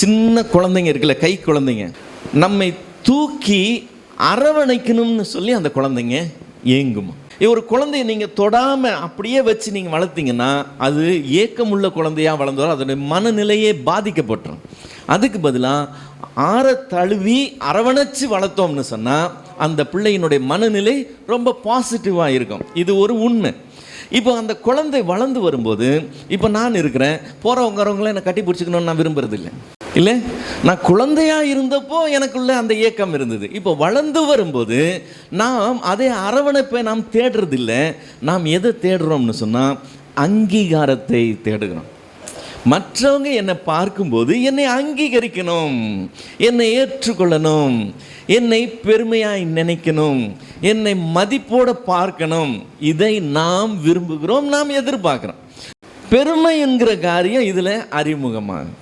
சின்ன குழந்தைங்க இருக்குல்ல கை குழந்தைங்க. நம்மை தூக்கி அரவணைக்கணும்னு சொல்லி அந்த குழந்தைங்க ஏங்குமா. ஒரு குழந்தைய நீங்கள் தொடாமல் அப்படியே வச்சு நீங்கள் வளர்த்தீங்கன்னா அது ஏக்கமுள்ள குழந்தையாக வளர்ந்து அதனுடைய அதோடைய மனநிலையே பாதிக்கப்பட்டுரும். அதுக்கு பதிலாக ஆற தழுவி அரவணைச்சு வளர்த்தோம்னு சொன்னால் அந்த பிள்ளையினுடைய மனநிலை ரொம்ப பாசிட்டிவாக இருக்கும். இது ஒரு உண்மை. இப்போ அந்த குழந்தை வளர்ந்து வரும்போது இப்போ நான் இருக்கிறேன் போகிறவங்க வரவங்களாம் என்னை கட்டி பிடிச்சிக்கணும்னு நான் விரும்புறதில்லை. இல்லை? நான் குழந்தையாக இருந்தப்போ எனக்குள்ள அந்த ஏக்கம் இருந்தது. இப்போ வளர்ந்து வரும்போது நாம் அதே அரவணைப்பை நாம் தேடுறதில்லை. நாம் எதை தேடுறோம்னு சொன்னால் அங்கீகாரத்தை தேடுகிறோம். மற்றவங்க என்னை பார்க்கும்போது என்னை அங்கீகரிக்கணும். என்னை ஏற்றுக்கொள்ளணும். என்னை பெருமையாய் நினைக்கணும். என்னை மதிப்போடு பார்க்கணும். இதை நாம் விரும்புகிறோம் நாம் எதிர்பார்க்குறோம். பெருமை என்கிற காரியம் இதில் அறிமுகமாகும்